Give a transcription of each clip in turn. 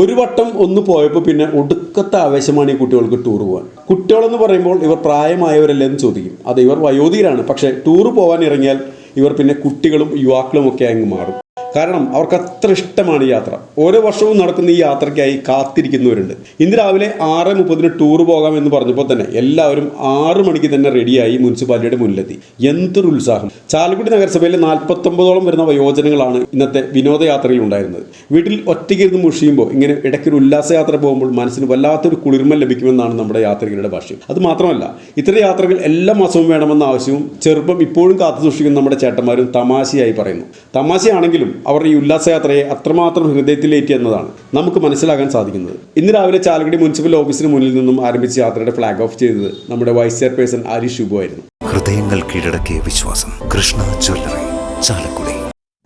ഒരു വട്ടം ഒന്ന് പോയപ്പോൾ പിന്നെ ഒടുക്കത്തെ ആവേശമാണ് ഈ കുട്ടികൾക്ക് ടൂർ പോകാൻ കുട്ടികളെന്ന് പറയുമ്പോൾ ഇവർ പ്രായമായവരല്ലേ എന്ന് ചോദിക്കും. അത് ഇവർ വയോധികരാണ്. പക്ഷേ ടൂർ പോകാൻ ഇറങ്ങിയാൽ ഇവർ പിന്നെ കുട്ടികളും യുവാക്കളും ഒക്കെ അങ്ങ് മാറും. കാരണം അവർക്ക് അത്ര ഇഷ്ടമാണ് യാത്ര. ഓരോ വർഷവും നടക്കുന്ന ഈ യാത്രയ്ക്കായി കാത്തിരിക്കുന്നവരുണ്ട്. ഇന്ന് രാവിലെ ആറ് മുപ്പതിന് ടൂർ പോകാം എന്ന് പറഞ്ഞപ്പോൾ തന്നെ എല്ലാവരും ആറ് മണിക്ക് തന്നെ റെഡിയായി മുനിസിപ്പാലിറ്റിയുടെ മുന്നിലെത്തി. എന്തൊരു ഉത്സാഹം. ചാലക്കുടി നഗരസഭയിലെ നാൽപ്പത്തൊമ്പതോളം വരുന്ന വയോജനങ്ങളാണ് ഇന്നത്തെ വിനോദയാത്രയിൽ ഉണ്ടായിരുന്നത് വീട്ടിൽ ഒറ്റയ്ക്കിരുന്ന് മുഷിയുമ്പോൾ ഇങ്ങനെ ഇടയ്ക്കൊരു ഉല്ലാസയാത്ര പോകുമ്പോൾ മനസ്സിന് വല്ലാത്തൊരു കുളിർമ ലഭിക്കുമെന്നാണ് നമ്മുടെ യാത്രികരുടെ ഭാഷ്യം. അത് മാത്രമല്ല ഇത്തരം യാത്രകൾ എല്ലാ മാസവും വേണമെന്ന ആവശ്യവും ചെറുപ്പം ഇപ്പോഴും കാത്തു സൂക്ഷിക്കുന്ന നമ്മുടെ ചേട്ടന്മാരും തമാശയായി പറയുന്നു. തമാശയാണെങ്കിലും അവർ ഈ ഉല്ലാസയാത്രയെ അത്രമാത്രം ഹൃദയത്തിലേറ്റി എന്നതാണ് നമുക്ക് മനസ്സിലാക്കാൻ സാധിക്കുന്നത്. ഇന്ന് രാവിലെ ചാലക്കുടി മുനിസിപ്പൽ ഓഫീസിന് മുന്നിൽ നിന്നും ആരംഭിച്ച യാത്രയുടെ ഫ്ലാഗ് ഓഫ് ചെയ്തത് നമ്മുടെ വൈസ് ചെയർപേഴ്സൺ ആരി ശുഭു ആയിരുന്നു. ഹൃദയങ്ങൾ കീഴടക്കിയ വിശ്വാസം. കൃഷ്ണ ജ്വല്ലറി ചാലക്കുടി.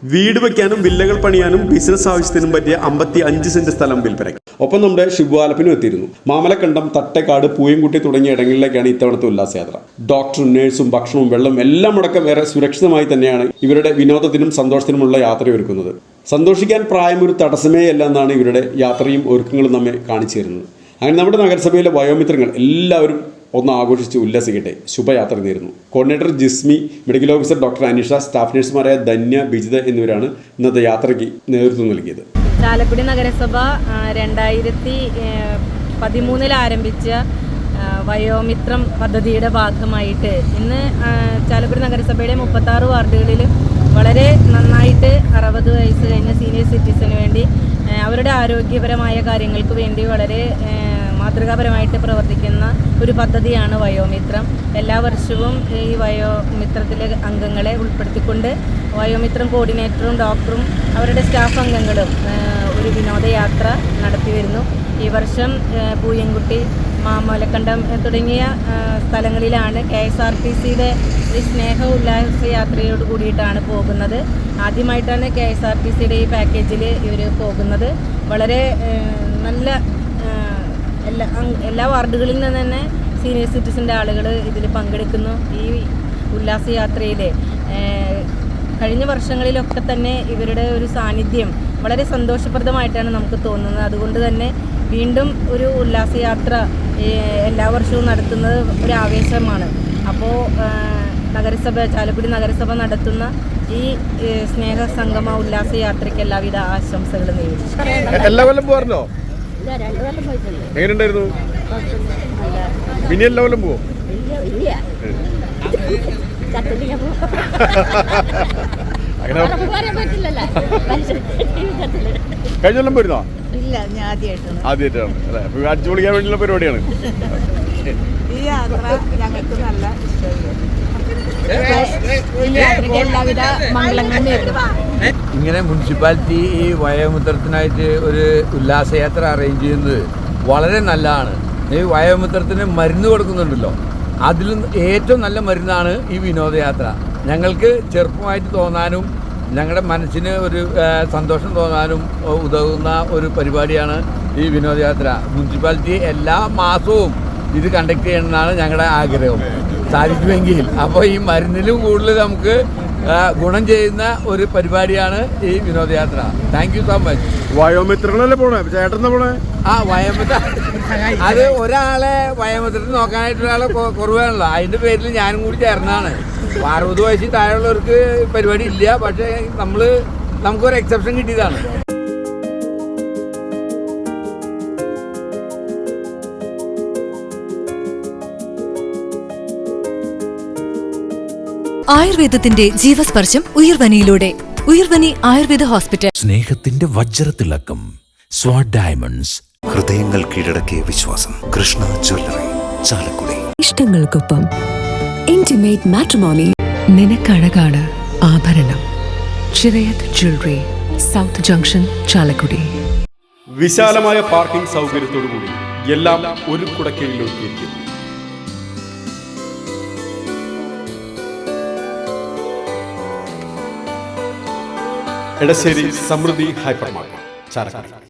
വീട് വെക്കാനും വില്ലകൾ പണിയാനും ബിസിനസ് ആവശ്യത്തിനും പറ്റിയ അമ്പത്തി അഞ്ച് സെന്റ് സ്ഥലം വിൽപ്പനയ്ക്ക്. ഒപ്പം നമ്മുടെ ശിവാലപ്പിനും എത്തിയിരുന്നു. മാമലക്കണ്ടം തട്ടേക്കാട് പൂയംകുട്ടി തുടങ്ങിയ ഇടങ്ങളിലേക്കാണ് ഇത്തവണത്തെ ഉല്ലാസയാത്ര. ഡോക്ടറും നഴ്സും ഭക്ഷണവും വെള്ളം എല്ലാം അടക്കം വേറെ സുരക്ഷിതമായി തന്നെയാണ് ഇവരുടെ വിനോദത്തിനും സന്തോഷത്തിനുമുള്ള യാത്ര ഒരുക്കുന്നത്. സന്തോഷിക്കാൻ പ്രായം ഒരു തടസ്സമേ അല്ല എന്നാണ് ഇവരുടെ യാത്രയും ഒരുക്കങ്ങളും നമ്മെ കാണിച്ചു തരുന്നത്. അങ്ങനെ നമ്മുടെ നഗരസഭയിലെ വയോമിത്രങ്ങൾ എല്ലാവരും ഒന്ന് ആഘോഷിച്ച് ഉല്ലസിക്കട്ടെ. ശുഭയാത്ര നേരുന്നു. Coordinator Jismi medical officer doctor Anisha staff നഴ്സുമാരായ Dhanya Bijitha എന്നിവരാണ് ഇന്നത്തെ യാത്രയ്ക്ക് നേതൃത്വം നൽകിയത്. ചാലക്കുടി നഗരസഭ രണ്ടായിരത്തി പതിമൂന്നിൽ ആരംഭിച്ച വയോമിത്രം പദ്ധതിയുടെ ഭാഗമായിട്ട് ഇന്ന് ചാലക്കുടി നഗരസഭയുടെ മുപ്പത്താറ് വാർഡുകളിൽ വളരെ നന്നായിട്ട് അറുപത് വയസ്സ് കഴിഞ്ഞ സീനിയർ സിറ്റിസന് വേണ്ടി അവരുടെ ആരോഗ്യപരമായ കാര്യങ്ങൾക്ക് വേണ്ടി വളരെ മാതൃകാപരമായിട്ട് പ്രവർത്തിക്കുന്ന ഒരു പദ്ധതിയാണ് വയോമിത്രം. എല്ലാ വർഷവും ഈ വയോമിത്രത്തിലെ അംഗങ്ങളെ ഉൾപ്പെടുത്തിക്കൊണ്ട് വയോമിത്രം കോർഡിനേറ്ററും ഡോക്ടറും അവരുടെ സ്റ്റാഫ് അംഗങ്ങളും ഒരു വിനോദയാത്ര നടത്തി വരുന്നു. ഈ വർഷം പൂയൻകുട്ടി മാമലക്കണ്ടം തുടങ്ങിയ സ്ഥലങ്ങളിലാണ് കെ എസ് ആർ ടി സിയുടെ ഒരു സ്നേഹ ഉല്ലാസ യാത്രയോട് കൂടിയിട്ടാണ് പോകുന്നത്. ആദ്യമായിട്ടാണ് കെ എസ് ആർ ടി സിയുടെ ഈ പാക്കേജിൽ ഇവർ പോകുന്നത്. വളരെ നല്ല എല്ലാ എല്ലാ വാർഡുകളിൽ നിന്ന് തന്നെ സീനിയർ സിറ്റിസന്റെ ആളുകൾ ഇതിൽ പങ്കെടുക്കുന്നു. ഈ ഉല്ലാസയാത്രയിൽ കഴിഞ്ഞ വർഷങ്ങളിലൊക്കെ തന്നെ ഇവരുടെ ഒരു സാന്നിധ്യം വളരെ സന്തോഷപ്രദമായിട്ടാണ് നമുക്ക് തോന്നുന്നത്. അതുകൊണ്ട് തന്നെ വീണ്ടും ഒരു ഉല്ലാസയാത്ര എല്ലാ വർഷവും നടത്തുന്നത് ഒരു ആവേശമാണ്. അപ്പോൾ നഗരസഭ ചാലക്കുടി നഗരസഭ നടത്തുന്ന ഈ സ്നേഹ സംഗമ ഉല്ലാസ യാത്രയ്ക്ക് എല്ലാവിധ ആശംസകളും നേരിടും പോകാറുണ്ടോ എങ്ങനെയുണ്ടായിരുന്നു? പിന്നെ എല്ലാ കൊല്ലം പോവോ. അങ്ങനെ കഴിഞ്ഞ കൊല്ലം പോയിരുന്നോ? ഇല്ല ഞാൻ ആദ്യമായിട്ടാണ്. ആദ്യമായിട്ടാണ്. അല്ലേ? അടിച്ചു പൊളിക്കാൻ വേണ്ടിയുള്ള പരിപാടിയാണ്. ഈ യാത്ര ഞങ്ങൾക്ക് നല്ല ഇഷ്ടമായി ഇങ്ങനെ മുനിസിപ്പാലിറ്റി ഈ വയോമിത്രത്തിനായിട്ട് ഒരു ഉല്ലാസയാത്ര അറേഞ്ച് ചെയ്യുന്നത് വളരെ നല്ലതാണ്. ഈ വയോമിത്രത്തിന് മരുന്ന് കൊടുക്കുന്നുണ്ടല്ലോ. അതിലും ഏറ്റവും നല്ല മരുന്നാണ് ഈ വിനോദയാത്ര. ഞങ്ങൾക്ക് ചെറുപ്പമായിട്ട് തോന്നാനും ഞങ്ങളുടെ മനസ്സിന് ഒരു സന്തോഷം തോന്നാനും ഉതകുന്ന ഒരു പരിപാടിയാണ് ഈ വിനോദയാത്ര. മുനിസിപ്പാലിറ്റി എല്ലാ മാസവും ഇത് കണ്ടക്ട് ചെയ്യണമെന്നാണ് ഞങ്ങളുടെ ആഗ്രഹം. സാധിക്കുമെങ്കിൽ. അപ്പോൾ ഈ മരുന്നിലും കൂടുതൽ നമുക്ക് ഗുണം ചെയ്യുന്ന ഒരു പരിപാടിയാണ് ഈ വിനോദയാത്ര. താങ്ക് യു സോ മച്ച് വയോമിത്രങ്ങളല്ലേ പോണേ? ചേട്ടൻ പോണേ? ആ വയോമിത്ര. അത് ഒരാളെ വയോമിത്രത്തിൽ നോക്കാനായിട്ട് ഒരാളെ കുറവാണല്ലോ. അതിന്റെ പേരിൽ ഞാനും കൂടി ചേർന്നാണ്. അറുപത് വയസ്സിൽ താഴെയുള്ളവർക്ക് പരിപാടി ഇല്ല. പക്ഷേ നമ്മൾ നമുക്കൊരു എക്സെപ്ഷൻ കിട്ടിയതാണ്. ആയുർവേദത്തിന്റെ ജീവസ്പർശം ഉയർവനിയിലൂടെ. ഉയർവനി ആയുർവേദ ഹോസ്പിറ്റൽ. സ്നേഹത്തിന്റെ വജ്രത്തിളക്കം. സ്വാഡ് ഡയമണ്ട്സ്. ഹൃദയങ്ങൾ കീഴടക്കിയ വിശ്വാസം. കൃഷ്ണ ജ്വല്ലറി. ചാലക്കുടി. ഇഷ്ടങ്ങൾക്കൊപ്പം ഇന്റിമേറ്റ് മാട്രിമോണി നിനക്കഴകാണ് ആഭരണം. Chirayath jewellery south junction Chalakudy. വിശാലമായ പാർക്കിംഗ് സൗകര്യത്തോടുകൂടി എല്ലാം ഒരു കുടക്കീഴിൽ ഒതുക്കിയിരിക്കുന്നു എടശ്ശേരി സമൃദ്ധി ഹൈപ്പർ മാർക്കറ്റ് ചാലക്കുടി.